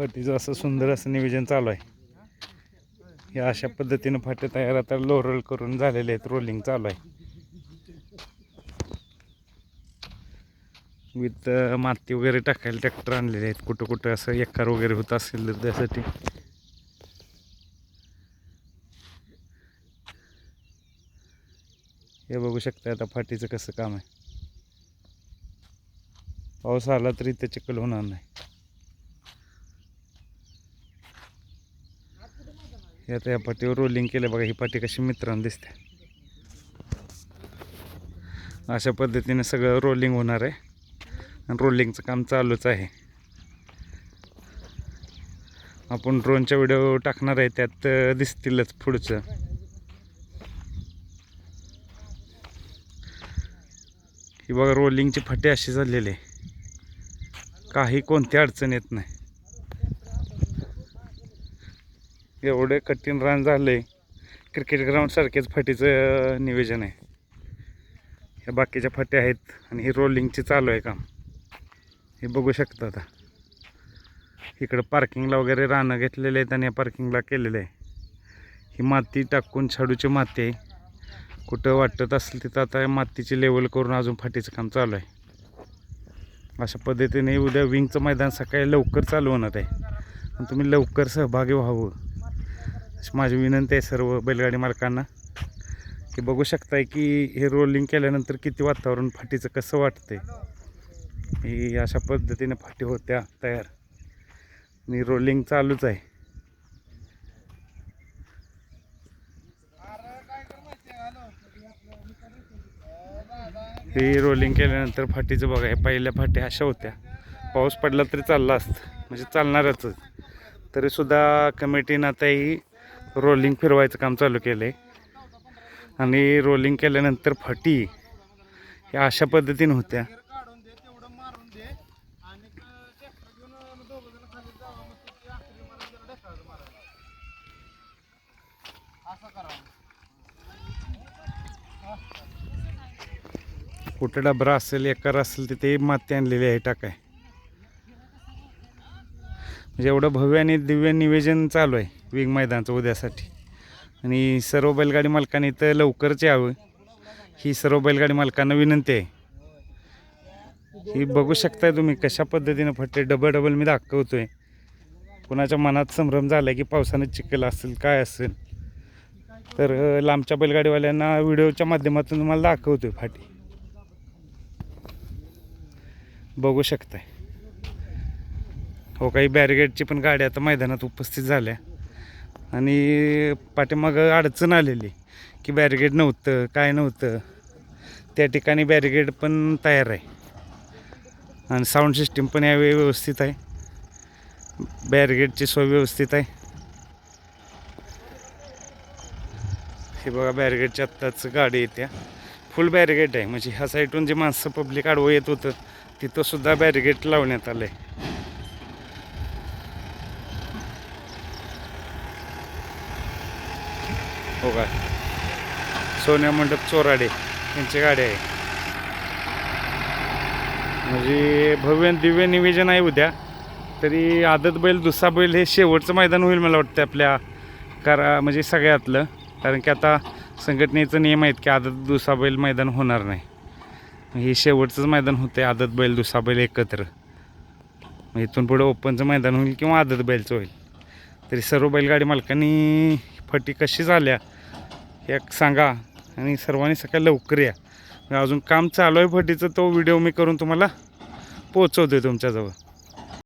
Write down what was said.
फाटीचं असं सुंदर असं नियोजन चालू आहे. या अशा पद्धतीनं फाटे तयार आता लोरल करून झालेले आहेत रोलिंग चालू आहे. विथ माती वगैरे टाकायला ट्रॅक्टर आणलेले आहेत. कुठं कुठं असं एकार वगैरे होत असेल तर त्यासाठी. हे बघू शकता आता फाटीचं कसं काम आहे. पाऊस आला तरी ते चिखल होणार नाही. हे आता या पाटीवर रोलिंग केलं बघा ही पाटी कशी मित्रांनो दिसते. अशा पद्धतीने सगळं रोलिंग होणार आहे. आणि रोलिंगचं काम चालूच आहे. आपण ड्रोनच्या व्हिडिओ टाकणार आहे त्यात दिसतीलच पुढचं. ही बघा रोलिंगची फाटी अशी झालेली आहे. काही कोणती अडचण येत नाही. एवढे कठीण रान झालंय क्रिकेट ग्राउंडसारखेच फटीचं फाटीचं नियोजन आहे. ह्या बाकीच्या फाट्या आहेत आणि ही रोलिंगची चालू आहे काम. हे बघू शकता आता. इकडं पार्किंगला वगैरे रानं घेतलेले आहेत आणि या पार्किंगला केलेलं आहे. ही माती टाकून शाडूची माती आहे. कुठं वाटत असेल तिथं आता मातीची लेवल करून अजून फाटीचं काम चालू आहे. अशा पद्धतीने उद्या विंगचं मैदान सकाळी लवकर चालू होणार आहे. आणि तुम्ही लवकर सहभागी व्हावं. अशी माझी विनंती आहे सर्व बैलगाडी मालकांना की बघू शकताय की हे रोलिंग केल्यानंतर किती वातावरण फाटीचं कसं वाटतंय. ही अशा पद्धतीने फाटी होत्या तयार. आणि रोलिंग चालूच आहे. ही रोलिंग केल्यानंतर फाटीचं बघा हे पहिल्या फाटी अशा होत्या. पाऊस पडला तरी चालला असतं म्हणजे चालणारच. तरीसुद्धा कमिटीनं आता ही रोलिंग फिरवायचं काम चालू केलं आहे आणि रोलिंग केल्यानंतर फाटी ह्या अशा पद्धतीने होत्या. कुठं डबरा असेल एकर असेल तिथे माती आणलेली आहे टाकाय. एवढं भव्य आणि दिव्य निवेदन चालू आहे विग मैदानचं उद्यासाठी. आणि सर्व बैलगाडी मालकांनी इथं लवकरच यावं. ही सर्व बैलगाडी मालकांना विनंती आहे. ही बघू शकताय तुम्ही कशा पद्धतीनं फटते. डबल डबल मी दाखवतोय. कुणाच्या मनात संभ्रम झाला की पावसानं चिखल असेल काय असेल. तर लांबच्या बैलगाडीवाल्यांना व्हिडिओच्या माध्यमातून तुम्हाला दाखवतोय फाटी. बघू शकताय. हो काही बॅरिगेडची पण गाड्या आता मैदानात उपस्थित झाल्या. आणि पाठीमागं अडचण आलेली की बॅरिगेड नव्हतं काय नव्हतं. त्या ठिकाणी बॅरिगेड पण तयार आहे. आणि साऊंड सिस्टीम पण यावेळी व्यवस्थित आहे. बॅरिगेडची सोय व्यवस्थित आहे. हे बघा बॅरिगेडच्या आत्ताच गाडी येत्या फुल बॅरिगेड आहे. म्हणजे ह्या साईडून जे माणसं पब्लिक आडवं येत होतं तिथंसुद्धा बॅरिगेड लावण्यात आलं आहे हो का? सोन्या मंडप चोराडे यांची गाडी आहे. म्हणजे भव्य दिव्य निवेदन आहे उद्या. तरी आदत बैल दुसरा बैल हे शेवटचं मैदान होईल मला वाटतं आपल्या करा म्हणजे सगळ्यातलं. कारण की आता संघटनेचं नियम आहेत की आदत दुसरा बैल मैदान होणार नाही. हे शेवटचंच मैदान होते आदत बैल दुसरा बैल एकत्र. मग इथून पुढे ओपनचं मैदान होईल किंवा आदत बैलचं होईल. तरी सर्व बैलगाडी मालकांनी फटी कशी झाल्या हे सांगा आणि सर्वांनी सकाळी लवकर या. अजून काम चालू आहे फटीचं तो व्हिडिओ मी करून तुम्हाला पोचवतो तुमच्याजवळ.